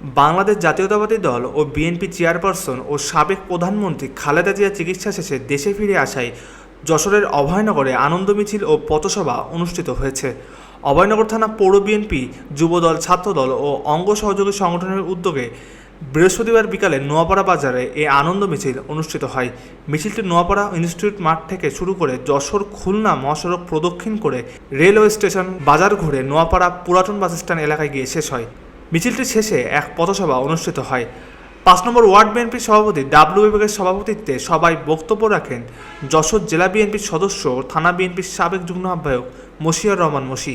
বাংলাদেশ জাতীয়তাবাদী দল ও BNP chairperson ও সাবেক প্রধানমন্ত্রী খালেদা জিয়া চিকিৎসা শেষে দেশে ফিরে আসায় যশোরের অভয়নগরে আনন্দ মিছিল ও পথসভা অনুষ্ঠিত হয়েছে। অভয়নগর থানা পৌর বিএনপি, যুবদল, ছাত্রদল ও অঙ্গ সহযোগী সংগঠনের উদ্যোগে বৃহস্পতিবার বিকালে নোয়াপাড়া বাজারে এই আনন্দ মিছিল অনুষ্ঠিত হয়। মিছিলটি নোয়াপাড়া ইনস্টিটিউট মাঠ থেকে শুরু করে যশোর, খুলনা, মহাসড়ক প্রদক্ষিণ করে রেলওয়ে স্টেশন বাজার ঘুরে নোয়াপাড়া পুরাতন বাস স্ট্যান্ড এলাকায় গিয়ে শেষ হয়। মিছিলটি শেষে এক পথসভা অনুষ্ঠিত হয়। পাঁচ নম্বর ওয়ার্ড বিএনপির সভাপতি ডাব্লিউ বিভাগের সভাপতিত্বে সবাই বক্তব্য রাখেন যশোর জেলা বিএনপির সদস্য থানা বিএনপির সাবেক যুগ্ম আহ্বায়ক মশিয়ার রহমান মশি।